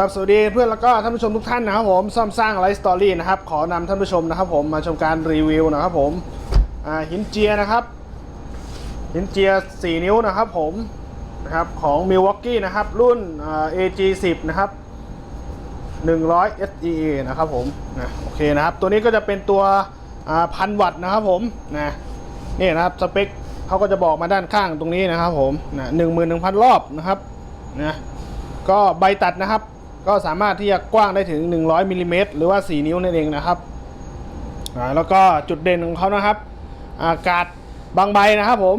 ครับสวัสดีเพื่อนแล้วก็ท่านผู้ชมทุกท่านนะครับผมซ่อมสร้างไลฟ์สตอรี่นะครับขอนำท่านผู้ชมนะครับผมมาชมการรีวิวนะครับผมหินเจียนะครับ หินเจีย 4 นิ้วนะครับผมนะครับของ Milwaukee นะครับรุ่นอ่า AG10 นะครับ100 SEA นะครับผมนะโอเคนะครับตัวนี้ก็จะเป็นตัวพันวัตต์นะครับผมนะนี่นะครับสเปคเขาก็จะบอกมาด้านข้างตรงนี้นะครับผมนะหนึ่งหมื่นหนึ่งพันรอบนะครับนะก็ใบตัดนะครับ ก็สามารถที่จะกว้างได้ถึง 100มิลลิเมตรหรือว่า 4 นิ้วนั่นเองนะครับแล้วก็จุดเด่นของเขานะครับอากาศบางใบนะครับผม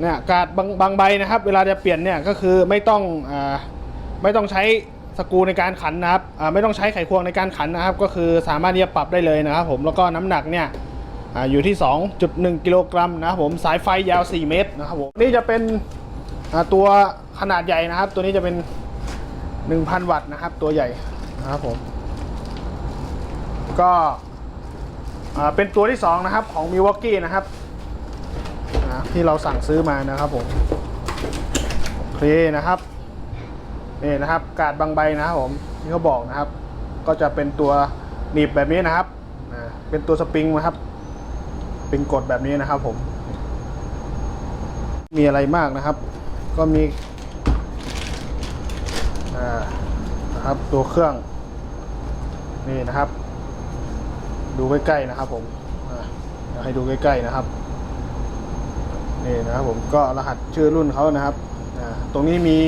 เนี่ยกาดบางบางใบนะครับ เวลาจะเปลี่ยนเนี่ยก็คือไม่ต้องอาไม่ต้องใช้สกูในการขันนะครับอ่าไม่ต้องใช้ไขควงในการขันนะครับ ก็คือสามารถที่จะปรับได้เลยนะครับผมแล้วก็น้ำหนักเนี่ยอาอยู่ที่ 2.1 กิโลกรัมนะครับผมสายไฟยาว 4 เมตรนะครับผมนี่จะเป็นอ่าตัวขนาดใหญ่นะครับ ตัวนี้จะเป็น 1,000 วัตต์นะครับ ตัวใหญ่นะครับผม ก็อ่าเป็นตัวที่ 2 นะครับของ Milwaukee นะครับอ่าที่เราสั่งซื้อมานะครับผมโอเคนะครับนี่นะครับกาดบางใบนะครับผมที่เขาบอกนะครับ ก็จะเป็นตัวหนีบแบบนี้นะครับอ่าเป็นตัวสปริงนะครับ เป็นกดแบบนี้นะครับผม มีอะไรมากนะครับ ก็มี อ่านะครับตัวเครื่อง นี่นะครับ ดูใกล้ๆนะครับผมให้ดูใกล้ๆนะครับนี่นะครับผมก็รหัสชื่อรุ่นเขานะครับตรงนี้มี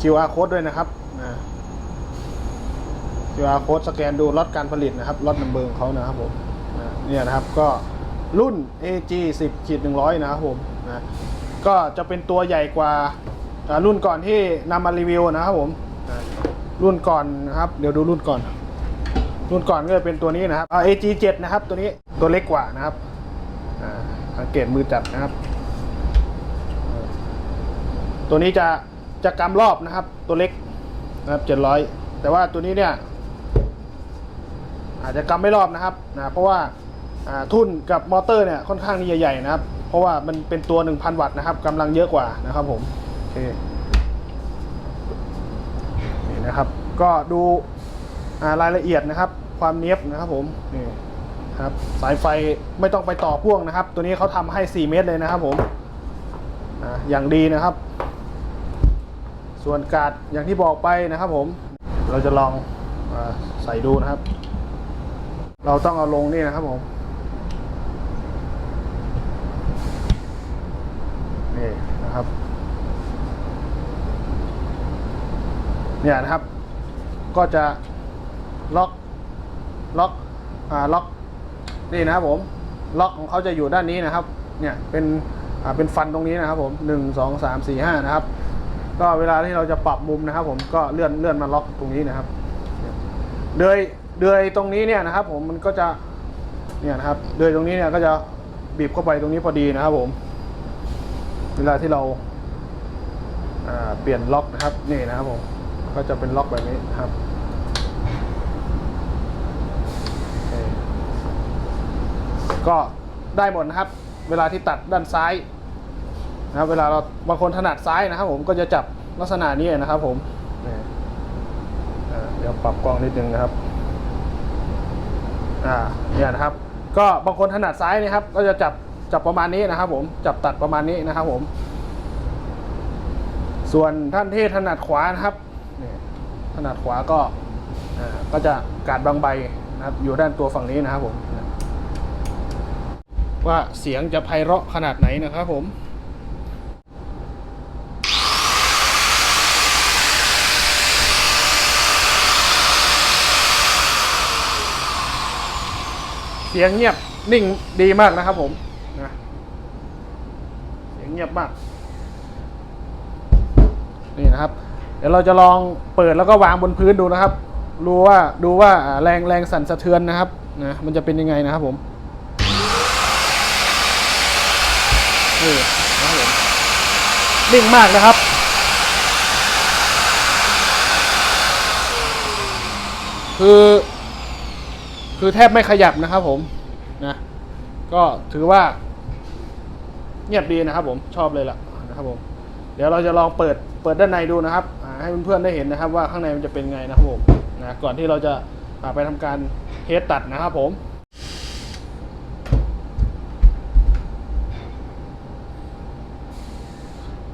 QR code ด้วยนะครับ QR code สแกนดูล็อตการผลิตนะครับล็อตนัมเบอร์ของเขานะครับผมเนี่ยนะครับก็รุ่น AG 10ขีด100 นะครับผมนะก็จะเป็นตัวใหญ่กว่า รุ่นก่อนที่นำมารีวิวนะครับผมรุ่นก่อนนะครับ เดี๋ยวดูรุ่นก่อน รุ่นก่อนก็จะเป็นตัวนี้นะครับอ่า AG7 นะครับ ตัวนี้ตัวเล็กกว่านะครับอ่าสังเกตมือจับนะครับ ตัวนี้จะจะกำรอบนะครับ ตัวเล็กนะครับ700แต่ว่าตัวนี้เนี่ย อาจจะกำไม่รอบนะครับนะเพราะว่าอ่าทุ่นกับมอเตอร์เนี่ยค่อนข้างที่ใหญ่นะครับ เพราะว่ามันเป็นตัว 1,000 วัตต์นะครับกำลังเยอะกว่านะครับผม นี่นะครับ ก็ดูรายละเอียดนะครับ ความเนี้ยบนะครับผมนี่ครับสายไฟไม่ต้องไปต่อพ่วงนะครับ ตัวนี้เขาทำให้ 4 เมตรเลยนะครับผมอย่างดีนะครับ ส่วนการ์ดอย่างที่บอกไปนะครับผม เราจะลองอใส่ดูนะครับ เราต้องเอาลงนี่นะครับผมนี่นะครับ เนี่ยนะครับ ก็จะล็อกล็อกอ่าล็อกนี่นะครับผมล็อกของเขาจะอยู่ด้านนี้นะครับ เนี่ยเป็นอ่าเป็นฟันตรงนี้นะครับผมหนึ่งสองสามสี่ห้านะครับ ก็เวลาที่เราจะปรับมุมนะครับ ผมก็เลื่อนเลื่อนมาล็อกตรงนี้นะครับเดือยเดือยตรงนี้เนี่ยนะครับ ผมมันก็จะเนี่ยนะครับเดือยตรงนี้เนี่ยก็จะบีบเข้าไปตรงนี้พอดีนะครับ ผม เวลาที่เราเปลี่ยนล็อกนะครับนี่นะครับผม ก็จะเป็นล็อกแบบนี้ครับก็ได้หมดนะครับ เวลาที่ตัดด้านซ้ายนะครับเวลาเราบางคนถนัดซ้ายนะครับ ผมก็จะจับลักษณะนี้นะครับ ผมเดี๋ยวปรับกล้องนิดนึงนะครับอ่าเนี่ยนะครับ ก็บางคนถนัดซ้ายนะครับ ก็จะจับจับประมาณนี้นะครับ ผมจับตัดประมาณนี้นะครับ ผม ส่วนท่านที่ถนัดขวานะครับ ถนัดขวาก็ก็จะการบางใบนะครับอยู่ด้านตัวฝั่งนี้นะครับผมว่าเสียงจะไพเราะขนาดไหนนะครับผมเสียงเงียบนิ่งดีมากนะครับผมนะเสียงเงียบมาก นี่นะครับ เดี๋ยวเราจะลองเปิดแล้วก็วางบนพื้นดูนะครับดูว่าดูว่าแรงแรงสั่นสะเทือนนะครับนะมันจะเป็นยังไงนะครับผมนี่นะครับผมนิ่งมากนะครับ คือ คือแทบไม่ขยับนะครับผมนะก็ถือว่า เงียบดีนะครับผมชอบเลยล่ะนะครับผมเดี๋ยวเราจะลองเปิดเปิดด้านในดูนะครับอ ให้เพื่อนๆได้เห็นนะครับ ว่าข้างในมันจะเป็นไงนะครับผมนะก่อนที่เราจะาไปทำการเทสตัดนะครับผม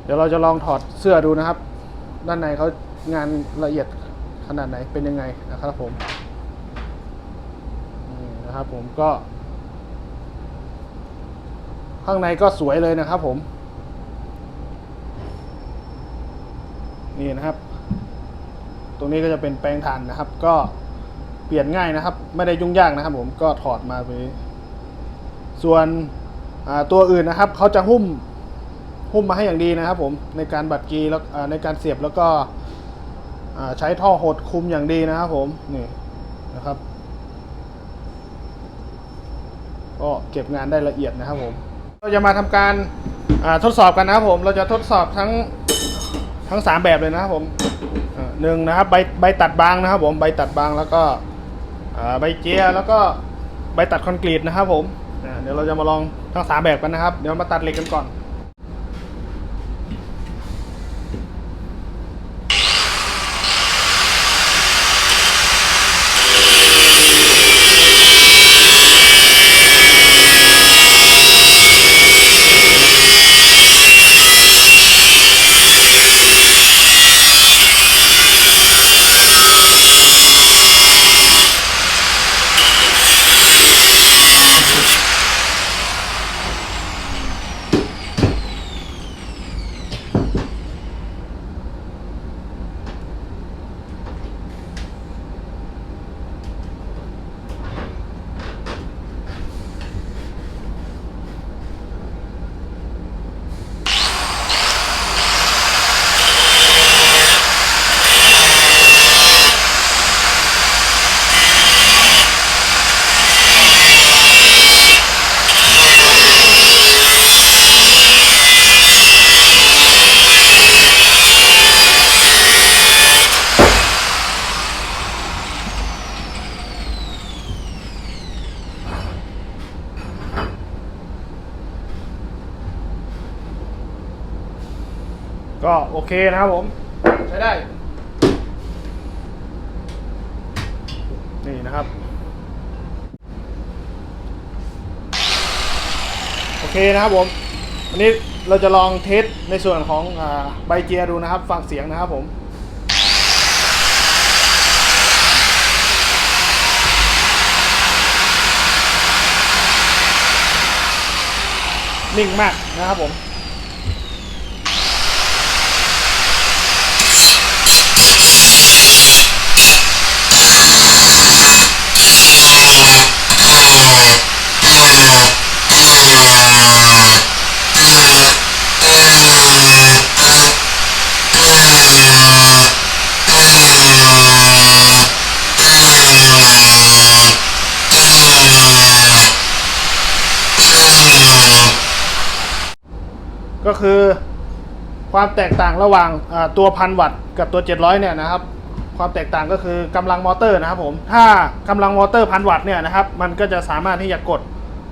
เดี๋ยวเราจะลองถอดเสื้อดูนะครับ ด้านในเขางานละเอียดขนาดไหนเป็นยังไงนะครับผมนี่นะครับผมก็ ข้างในก็สวยเลยนะครับผม นี่นะครับ ตรงนี้ก็จะเป็นแปลงถ่านนะครับ ก็เปลี่ยนง่ายนะครับ ไม่ได้ยุ่งยากนะครับ ผมก็ถอดมาไป ส่วนตัวอื่นนะครับเขาจะหุ้มหุ้มมาให้อย่างดีนะครับ ผมในการบัดกีแล้วในการเสียบแล้วก็ใช้ท่อหดคุมอย่างดีนะครับ ผมนี่นะครับก็เก็บงานได้ละเอียดนะครับผม เราจะมาทำการทดสอบกันนะครับผม เราจะทดสอบทั้ง ทั้งสามแบบเลยนะครับผมหนึ่งนะครับใบใบตัดบางนะครับ ผมใบตัดบางแล้วก็ใบเจียแล้วก็ใบตัดคอนกรีตนะครับผมเดี๋ยวเราจะมาลองทั้งสามแบบกันนะครับ เดี๋ยวมาตัดเหล็กกันก่อน ก็โอเคนะครับผม ใช้ได้ นี่นะครับ โอเคนะครับผมวันนี้เราจะลองเทสในส่วนของอใบเจียดูนะครับ ฟังเสียงนะครับผมนิ่งมากนะครับผม ก็คือความแตกต่างระหว่างตัวพันวัตต์กับตัว 700 เนี่ยนะครับ ความแตกต่างก็คือกำลังมอเตอร์นะครับผมถ้ากำลังมอเตอร์พันวัตต์เนี่ยนะครับมันก็จะสามารถที่จะกด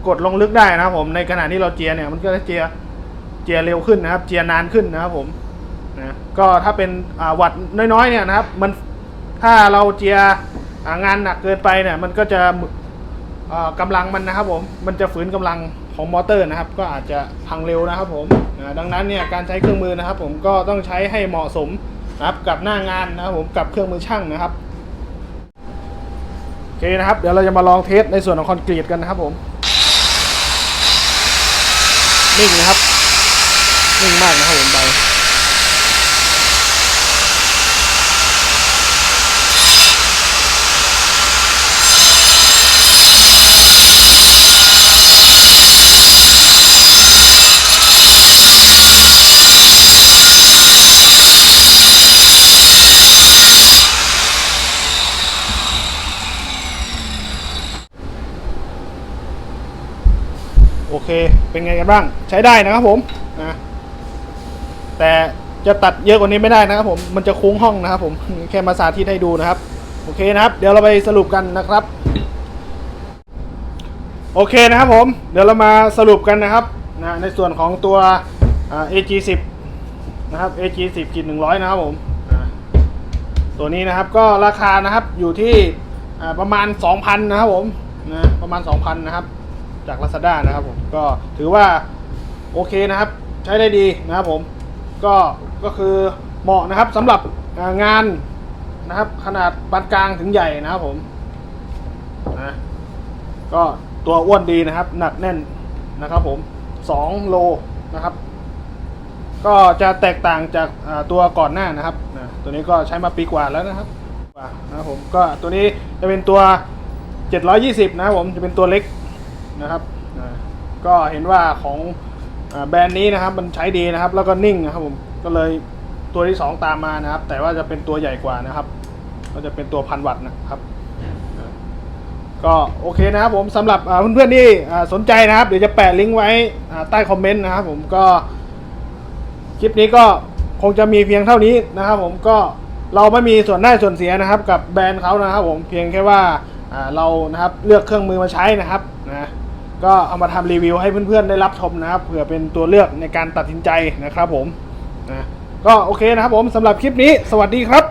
กดลงลึกได้นะครับผมในขณะที่เราเจียเนี่ยมันก็จะเจียเจียเร็วขึ้นนะครับ เจียนานขึ้นนะครับผมนะก็ถ้าเป็นวัตต์น้อยๆเนี่ยนะครับมันถ้าเราเจียงานหนักเกินไปเนี่ยมันก็จะเอ่อกำลังมันนะครับผมมันจะฝืนกำลังของมอเตอร์นะครับ ก็อาจจะพังเร็วนะครับผมดังนั้นเนี่ยการใช้เครื่องมือนะครับ ผมก็ต้องใช้ให้เหมาะสม นะครับกับหน้างานนะครับผมกับเครื่องมือช่างนะครับโอเคนะครับ เดี๋ยวเราจะมาลองเทสในส่วนของคอนกรีตกันนะครับผมนิ่งนะครับนิ่งมากนะครับผมใบ โอ เป็นไงกันบ้างใช้ได้นะครับผมนะแต่จะตัดเยอะกว่านี้ไม่ได้นะครับผมมันจะโค้งห้องนะครับผมแค่มาสาธิตให้ดูนะครับ โอเคนะครับ เดี๋ยวเราไปสรุปกันนะครับ โอเคนะครับผม เดี๋ยวเรามาสรุปกันนะครับนะในส่วนของตัวอ่า AG10 นะครับ AG10 กิน100นะครับผมตัวนี้นะครับก็ราคานะครับอยู่ที่ประมาณ 2,000 นะครับผมนะประมาณ 2,000 นะครับ จาก Lazada นะครับผมก็ถือว่าโอเคนะครับ ใช้ได้ดีนะครับผมก็ก็คือเหมาะนะครับสำหรับงานนะครับ ขนาดปานกลางถึงใหญ่นะครับผมนะก็ตัวอ้วนดีนะครับ หนักแน่นนะครับผม2โลนะครับ ก็จะแตกต่างจากตัวก่อนหน้านะครับนะตัวนี้ก็ใช้มาปีกว่าแล้วนะครับนะครับผมก็ตัวนี้จะเป็นตัว 720 นะครับผมจะเป็นตัวเล็ก นะครับก็เห็นว่าของแบรนด์นี้นะครับมันใช้ดีนะครับ แล้วก็นิ่งนะครับผมก็เลยตัวที่ 2 ตามมานะครับ แต่ว่าจะเป็นตัวใหญ่กว่านะครับ ก็จะเป็นตัวพันวัตต์นะครับก็โอเคนะครับผมสำหรับเพื่อนๆที่สนใจนะครับ เดี๋ยวจะแปะลิงก์ไว้ใต้คอมเมนต์นะครับผมก็คลิปนี้ก็คงจะมีเพียงเท่านี้นะครับ ผมก็เราไม่มีส่วนได้ส่วนเสียนะครับ กับแบรนด์เขานะครับ ผมเพียงแค่ว่าอ่าเรานะครับเลือกเครื่องมือมาใช้นะครับนะ ก็เอามาทำรีวิวให้เพื่อนๆได้รับชมนะครับเผื่อเป็นตัวเลือกในการตัดสินใจนะครับผมนะก็โอเคนะครับผมสำหรับคลิปนี้ สวัสดีครับ